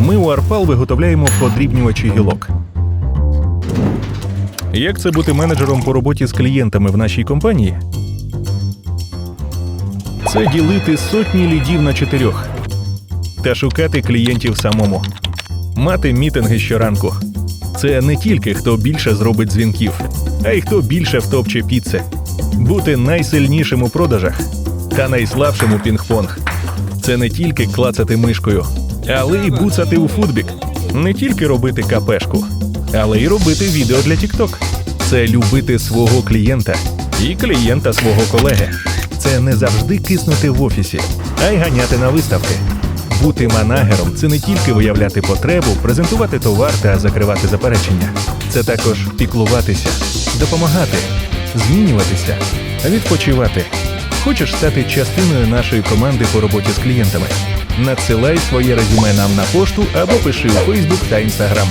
Ми у Арпал виготовляємо подрібнювачі гілок. Як це бути менеджером по роботі з клієнтами в нашій компанії? Це ділити сотні лідів на чотирьох та шукати клієнтів самому. Мати мітинги щоранку. Це не тільки хто більше зробить дзвінків, а й хто більше втопче піци. Бути найсильнішим у продажах та найслабшим у пінг-понг. Це не тільки клацати мишкою, але й буцати у футбік. Не тільки робити капешку, але й робити відео для TikTok. Це любити свого клієнта і клієнта свого колеги. Це не завжди киснути в офісі, а й ганяти на виставки. Бути манагером це не тільки виявляти потребу, презентувати товар та закривати заперечення. Це також піклуватися, допомагати, змінюватися, відпочивати. Хочеш стати частиною нашої команди по роботі з клієнтами? Надсилай своє резюме нам на пошту або пиши у Фейсбук та Інстаграм.